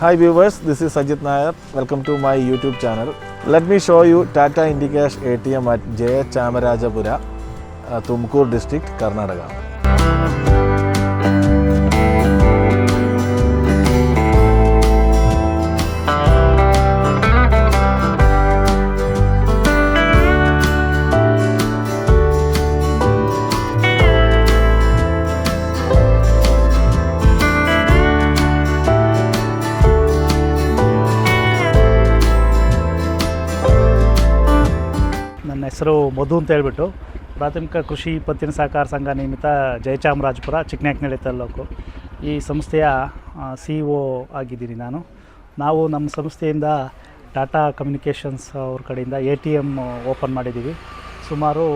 Hi viewers, this is Sajith Nair. Welcome to my YouTube channel. Let me show you Tata IndiCash ATM at J. Chamarajapura, uh, Tumkur district, Karnataka. ನನ್ನ ಹೆಸರು ಮಧು ಅಂತ ಹೇಳ್ಬಿಟ್ಟು ಪ್ರಾಥಮಿಕ ಕೃಷಿ ಪತ್ತಿನ ಸಹಕಾರ ಸಂಘ ನಿಮಿತ್ತ ಜಯಚಾಮರಾಜಪುರ ಚಿಕ್ಕನಾಕ್ನಳ್ಳಿ ತಾಲೂಕು ಈ ಸಂಸ್ಥೆಯ ಸಿ ಇ ಒ ಆಗಿದ್ದೀನಿ ನಾನು ನಾವು ನಮ್ಮ ಸಂಸ್ಥೆಯಿಂದ ಟಾಟಾ ಕಮ್ಯುನಿಕೇಷನ್ಸ್ ಅವ್ರ ಕಡೆಯಿಂದ ಎ ಟಿ ಎಮ್ ಓಪನ್ ಮಾಡಿದ್ದೀವಿ ಸುಮಾರು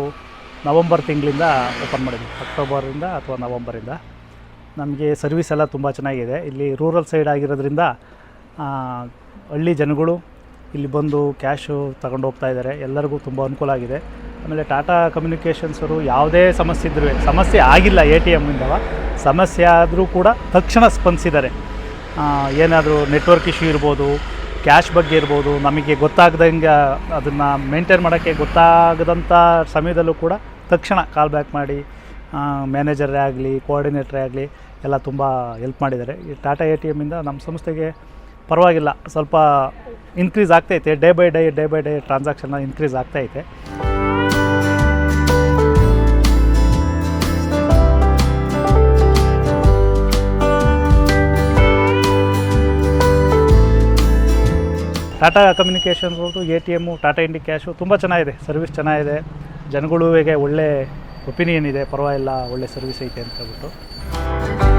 ನವಂಬರ್ ತಿಂಗಳಿಂದ ಓಪನ್ ಮಾಡಿದ್ದೀವಿ ಅಕ್ಟೋಬರಿಂದ ಅಥವಾ ನವಂಬರಿಂದ ನಮಗೆ ಸರ್ವಿಸ್ ಎಲ್ಲ ತುಂಬ ಚೆನ್ನಾಗಿದೆ ಇಲ್ಲಿ ರೂರಲ್ ಸೈಡ್ ಆಗಿರೋದ್ರಿಂದ ಹಳ್ಳಿ ಜನಗಳು ಇಲ್ಲಿ ಬಂದು ಕ್ಯಾಶು ತಗೊಂಡು ಹೋಗ್ತಾ ಇದ್ದಾರೆ ಎಲ್ಲರಿಗೂ ತುಂಬ ಅನುಕೂಲ ಆಗಿದೆ ಆಮೇಲೆ ಟಾಟಾ ಕಮ್ಯುನಿಕೇಷನ್ಸರು ಯಾವುದೇ ಸಮಸ್ಯೆ ಇದ್ರೂ ಸಮಸ್ಯೆ ಆಗಿಲ್ಲ ಎ ಟಿ ಎಮ್ಮಿಂದವ ಸಮಸ್ಯೆ ಆದರೂ ಕೂಡ ತಕ್ಷಣ ಸ್ಪಂದಿಸಿದ್ದಾರೆ ಏನಾದರೂ ನೆಟ್ವರ್ಕ್ ಇಶ್ಯೂ ಇರ್ಬೋದು ಕ್ಯಾಶ್ ಬಗ್ಗೆ ಇರ್ಬೋದು ನಮಗೆ ಗೊತ್ತಾಗ್ದಂಗೆ ಅದನ್ನು ಮೇಂಟೈನ್ ಮಾಡೋಕ್ಕೆ ಗೊತ್ತಾಗದಂಥ ಸಮಯದಲ್ಲೂ ಕೂಡ ತಕ್ಷಣ ಕಾಲ್ ಬ್ಯಾಕ್ ಮಾಡಿ ಮ್ಯಾನೇಜರೇ ಆಗಲಿ ಕೋಆರ್ಡಿನೇಟ್ರೇ ಆಗಲಿ ಎಲ್ಲ ತುಂಬ ಹೆಲ್ಪ್ ಮಾಡಿದ್ದಾರೆ ಈ ಟಾಟಾ ಎ ಟಿ ಎಮ್ಮಿಂದ ನಮ್ಮ ಸಂಸ್ಥೆಗೆ ಪರವಾಗಿಲ್ಲ ಸ್ವಲ್ಪ ಇನ್ಕ್ರೀಸ್ ಆಗ್ತೈತೆ day by day day by day transaction increase ಆಗ್ತೈತೆ ಟಾಟಾ ಕಮ್ಯುನಿಕೇಷನ್ಸ್ ಹೋದು A T M Tata Indicash ತುಂಬ ಚೆನ್ನಾಗಿದೆ ಸರ್ವಿಸ್ ಚೆನ್ನಾಗಿದೆ ಜನಗಳಿಗೆ ಒಳ್ಳೆ ಒಪಿನಿಯನ್ ಇದೆ ಪರವಾಗಿಲ್ಲ ಒಳ್ಳೆ ಸರ್ವಿಸ್ ಐತೆ ಅಂತ ಹೇಳ್ಬಿಟ್ಟು